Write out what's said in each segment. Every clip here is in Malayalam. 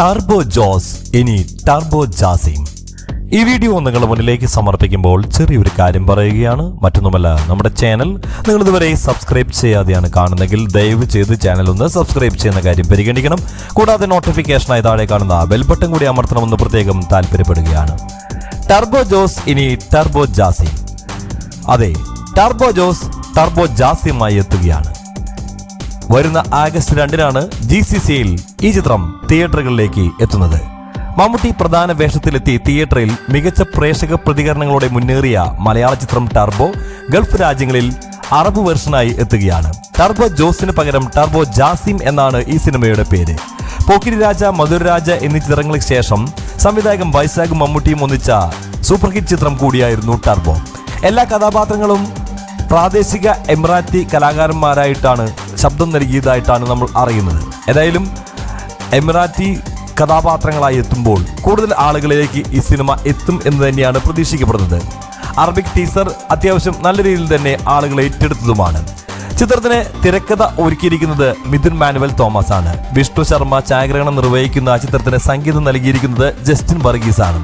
ടർബോ ജോസ് ഇനി ടർബോ ജാസിം ഈ വീഡിയോ നിങ്ങളുടെ മുന്നിലേക്ക് സമർപ്പിക്കുമ്പോൾ ചെറിയൊരു കാര്യം പറയുകയാണ്. മറ്റൊന്നുമല്ല നമ്മുടെ ചാനൽ നിങ്ങൾ ഇതുവരെ സബ്സ്ക്രൈബ് ചെയ്യാതെയാണ് കാണുന്നെങ്കിൽ ദയവ് ചെയ്ത് ചാനൽ ഒന്ന് സബ്സ്ക്രൈബ് ചെയ്യുന്ന കാര്യം പരിഗണിക്കണം. കൂടാതെ നോട്ടിഫിക്കേഷനായി താഴെ കാണുന്ന ബെൽ ബട്ടൺ കൂടി അമർത്തണമെന്ന് പ്രത്യേകം താല്പര്യപ്പെടുകയാണ്. ടർബോ ജോസ് ഇനി ടർബോ ജാസിം അതെ ടർബോ ജോസ് ടർബോ ജാസിയുമായി എത്തുകയാണ്. വരുന്ന ആഗസ്റ്റ് രണ്ടിനാണ് ജി സി സിയിൽ ഈ ചിത്രം തിയേറ്ററുകളിലേക്ക് എത്തുന്നത്. മമ്മൂട്ടി പ്രധാന വേഷത്തിലെത്തി തിയേറ്ററിൽ മികച്ച പ്രേക്ഷക പ്രതികരണങ്ങളോടെ മുന്നേറിയ മലയാള ചിത്രം ടർബോ ഗൾഫ് രാജ്യങ്ങളിൽ അറബ് വേർഷനായി എത്തുകയാണ്. ടർബോ ജോസിന് പകരം ടർബോ ജാസിം എന്നാണ് ഈ സിനിമയുടെ പേര്. പോക്കിരി രാജ മധുരരാജ എന്നീ ചിത്രങ്ങൾക്ക് ശേഷം സംവിധായകൻ വൈശാഖ് മമ്മൂട്ടിയും ഒന്നിച്ച സൂപ്പർ ഹിറ്റ് ചിത്രം കൂടിയായിരുന്നു ടർബോ എല്ലാ കഥാപാത്രങ്ങളും പ്രാദേശിക എമിറാറ്റി കലാകാരന്മാരായിട്ടാണ് ശബ്ദം നൽകിയതായിട്ടാണ് നമ്മൾ അറിയുന്നത്. ഏതായാലും എമിറാറ്റി കഥാപാത്രങ്ങളായി എത്തുമ്പോൾ കൂടുതൽ ആളുകളിലേക്ക് ഈ സിനിമ എത്തും എന്ന് തന്നെയാണ് പ്രതീക്ഷിക്കപ്പെടുന്നത്. അറബിക് ടീസർ അത്യാവശ്യം നല്ല രീതിയിൽ തന്നെ ആളുകളെ ഏറ്റെടുത്തതുമാണ്. ചിത്രത്തിന് തിരക്കഥ ഒരുക്കിയിരിക്കുന്നത് മിഥുൻ മാനുവൽ തോമസ് ആണ് വിഷ്ണു ശർമ്മ ഛായാഗ്രഹണം നിർവഹിക്കുന്ന ചിത്രത്തിന് സംഗീതം നൽകിയിരിക്കുന്നത് ജസ്റ്റിൻ വർഗീസ് ആണ്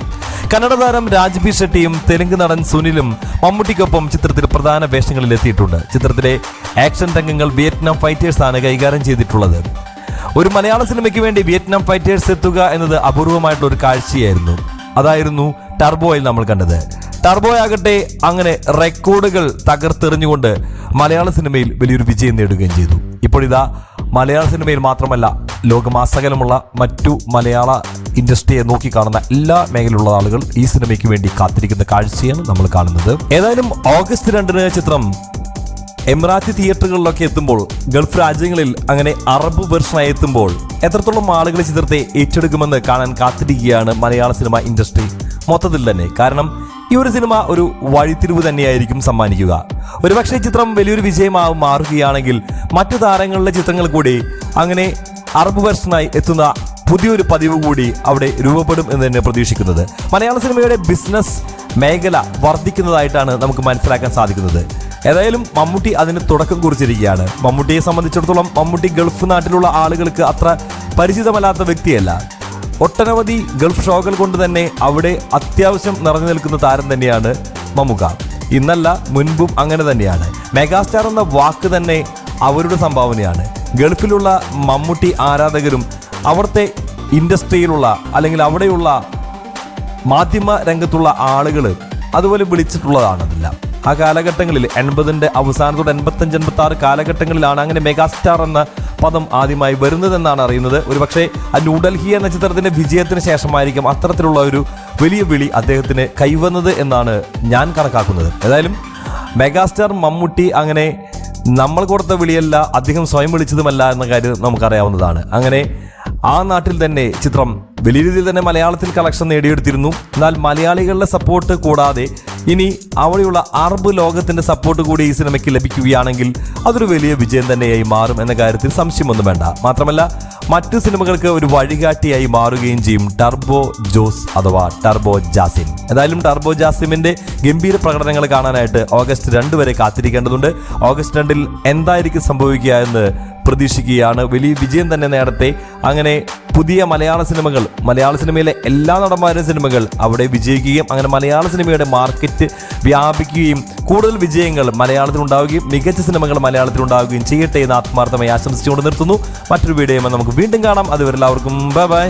കന്നഡ താരം രാജ്ബി ഷെട്ടിയും തെലുങ്ക് നടൻ സുനിലും മമ്മൂട്ടിക്കൊപ്പം ചിത്രത്തിൽ പ്രധാന വേഷങ്ങളിൽ എത്തിയിട്ടുണ്ട്. ചിത്രത്തിലെ ആക്ഷൻ രംഗങ്ങൾ വിയറ്റ്നാം ഫൈറ്റേഴ്സ് ആണ് കൈകാര്യം ചെയ്തിട്ടുള്ളത്. ഒരു മലയാള സിനിമയ്ക്ക് വേണ്ടി വിയറ്റ്നാം ഫൈറ്റേഴ്സ് എത്തുക എന്നത് അപൂർവമായിട്ടുള്ള ഒരു കാഴ്ചയായിരുന്നു. അതായിരുന്നു ടർബോയിൽ നമ്മൾ കണ്ടത്. ടർബോ ആകട്ടെ അങ്ങനെ റെക്കോർഡുകൾ തകർത്തെറിഞ്ഞുകൊണ്ട് മലയാള സിനിമയിൽ വലിയൊരു വിജയം നേടുകയും ചെയ്തു. ഇപ്പോഴിതാ മലയാള സിനിമയിൽ മാത്രമല്ല ലോകമാസകലമുള്ള മറ്റു മലയാള ഇൻഡസ്ട്രിയെ നോക്കിക്കാണുന്ന എല്ലാ മേഖലയിലുള്ള ആളുകൾ ഈ സിനിമയ്ക്ക് വേണ്ടി കാത്തിരിക്കുന്ന കാഴ്ചയാണ് നമ്മൾ കാണുന്നത്. ഏതായാലും ഓഗസ്റ്റ് രണ്ടിന് ചിത്രം എമിറാത്തി തിയേറ്ററുകളിലൊക്കെ എത്തുമ്പോൾ ഗൾഫ് രാജ്യങ്ങളിൽ അങ്ങനെ അറബ് വെർഷനായി എത്തുമ്പോൾ എത്രത്തോളം ആളുകൾ ചിത്രത്തെ ഏറ്റെടുക്കുമെന്ന് കാണാൻ കാത്തിരിക്കുകയാണ് മലയാള സിനിമ ഇൻഡസ്ട്രി. മൊത്തത്തിൽ തന്നെ. കാരണം ഈ ഒരു സിനിമ ഒരു വഴിത്തിരിവ് തന്നെയായിരിക്കും സമ്മാനിക്കുക. ഒരുപക്ഷെ ചിത്രം വലിയൊരു വിജയമാവും മാറുകയാണെങ്കിൽ മറ്റു താരങ്ങളുടെ ചിത്രങ്ങൾ കൂടി അങ്ങനെ അറബ് വെർഷനായി എത്തുന്ന പുതിയൊരു പതിവ് കൂടി അവിടെ രൂപപ്പെടും എന്ന് തന്നെ പ്രതീക്ഷിക്കുന്നത്. മലയാള സിനിമയുടെ ബിസിനസ് മേഖല വർദ്ധിക്കുന്നതായിട്ടാണ് നമുക്ക് മനസ്സിലാക്കാൻ സാധിക്കുന്നത്. ഏതായാലും മമ്മൂട്ടി അതിന് തുടക്കം കുറിച്ചിരിക്കുകയാണ്. മമ്മൂട്ടിയെ സംബന്ധിച്ചിടത്തോളം മമ്മൂട്ടി ഗൾഫ് നാട്ടിലുള്ള ആളുകൾക്ക് അത്ര പരിചിതമല്ലാത്ത വ്യക്തിയല്ല. ഒട്ടനവധി ഗൾഫ് ഷോകൾ കൊണ്ട് തന്നെ അവിടെ അത്യാവശ്യം നിറഞ്ഞു നിൽക്കുന്ന താരം തന്നെയാണ് മമുക. ഇന്നല്ല മുൻപും അങ്ങനെ തന്നെയാണ്. മെഗാസ്റ്റാർ എന്ന വാക്ക് തന്നെ അവരുടെ സംഭാവനയാണ്. ഗൾഫിലുള്ള മമ്മൂട്ടി ആരാധകരും അവിടുത്തെ ഇൻഡസ്ട്രിയിലുള്ള അല്ലെങ്കിൽ അവിടെയുള്ള മാധ്യമ രംഗത്തുള്ള ആളുകൾ അതുപോലെ വിളിച്ചിട്ടുള്ളതാണ് അതെല്ലാം. ആ കാലഘട്ടങ്ങളിൽ എൺപതിന്റെ അവസാനത്തോടെ എൺപത്തഞ്ച് എൺപത്തി ആറ് കാലഘട്ടങ്ങളിലാണ് അങ്ങനെ മെഗാസ്റ്റാർ എന്ന പദം ആദ്യമായി വരുന്നതെന്നാണ് അറിയുന്നത്. ഒരുപക്ഷെ ആ ന്യൂഡൽഹി എന്ന ചിത്രത്തിന്റെ വിജയത്തിന് ശേഷമായിരിക്കും അത്തരത്തിലുള്ള ഒരു വലിയ വിളി അദ്ദേഹത്തിന് കൈവന്നത് എന്നാണ് ഞാൻ കണക്കാക്കുന്നത്. ഏതായാലും മെഗാസ്റ്റാർ മമ്മൂട്ടി അങ്ങനെ നമ്മൾ കൊടുത്ത വിളിയല്ല അദ്ദേഹം സ്വയം വിളിച്ചതുമല്ല എന്ന കാര്യം നമുക്കറിയാവുന്നതാണ്. അങ്ങനെ ആ നാട്ടിൽ തന്നെ ചിത്രം വലിയ രീതിയിൽ തന്നെ മലയാളത്തിൽ കളക്ഷൻ നേടിയെടുത്തിരുന്നു. എന്നാൽ മലയാളികളുടെ സപ്പോർട്ട് കൂടാതെ ഇനി അവിടെയുള്ള അറബ് ലോകത്തിന്റെ സപ്പോർട്ട് കൂടി ഈ സിനിമയ്ക്ക് ലഭിക്കുകയാണെങ്കിൽ അതൊരു വലിയ വിജയം തന്നെയായി മാറും എന്ന കാര്യത്തിൽ സംശയമൊന്നും വേണ്ട. മാത്രമല്ല മറ്റു സിനിമകൾക്ക് ഒരു വഴികാട്ടിയായി മാറുകയും ചെയ്യും ടർബോ ജോസ് അഥവാ ടർബോ ജാസിം. എന്തായാലും ടർബോ ജാസിമിന്റെ ഗംഭീര പ്രകടനങ്ങൾ കാണാനായിട്ട് ഓഗസ്റ്റ് രണ്ട് വരെ കാത്തിരിക്കേണ്ടതുണ്ട്. ഓഗസ്റ്റ് രണ്ടിൽ എന്തായിരിക്കും സംഭവിക്കുക എന്ന് പ്രതീക്ഷിക്കുകയാണ്. വലിയ വിജയം തന്നെ നേടട്ടെ. അങ്ങനെ പുതിയ മലയാള സിനിമകൾ മലയാള സിനിമയിലെ എല്ലാ നടന്മാരുടെയും സിനിമകൾ അവിടെ വിജയിക്കുകയും അങ്ങനെ മലയാള സിനിമയുടെ മാർക്കറ്റ് വ്യാപിക്കുകയും കൂടുതൽ വിജയങ്ങൾ മലയാളത്തിൽ ഉണ്ടാവുകയും മികച്ച സിനിമകൾ മലയാളത്തിൽ ഉണ്ടാവുകയും ചെയ്യട്ടെ എന്ന് ആത്മാർത്ഥമായി ആശംസിച്ചുകൊണ്ട് നിർത്തുന്നു. മറ്റൊരു വീഡിയോ നമുക്ക് വീണ്ടും കാണാം. അതുവരെ എല്ലാവർക്കും ബൈ ബൈ